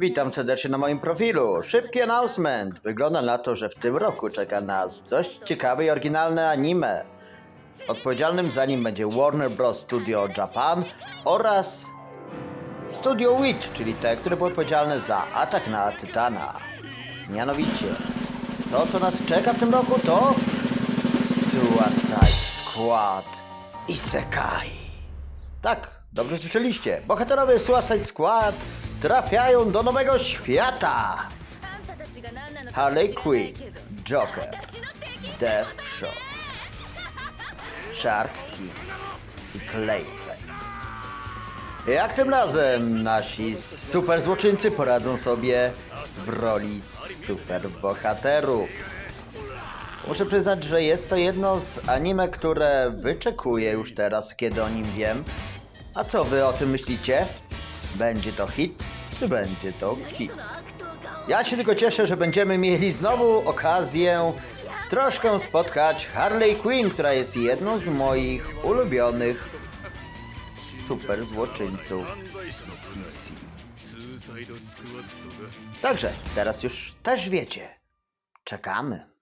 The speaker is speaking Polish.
Witam serdecznie na moim profilu. Szybki announcement. Wygląda na to, że w tym roku czeka nas dość ciekawe i oryginalne anime. Odpowiedzialnym za nim będzie Warner Bros. Studio Japan oraz Studio Witch, czyli te, które było odpowiedzialne za atak na Tytana. Mianowicie, to co nas czeka w tym roku to Suicide Squad Isekai. Tak, dobrze słyszeliście. Bohaterowie Suicide Squad trafiają do nowego świata. Harley Quinn, Joker, Deathshot, Shark King i Clayface. Jak tym razem nasi super złoczyńcy poradzą sobie w roli super bohaterów? Muszę przyznać, że jest to jedno z anime, które wyczekuję już teraz, kiedy o nim wiem. A co wy o tym myślicie? Będzie to hit, czy będzie to kit? Ja się tylko cieszę, że będziemy mieli znowu okazję troszkę spotkać Harley Quinn, która jest jedną z moich ulubionych super złoczyńców z DC. Także teraz już też wiecie. Czekamy.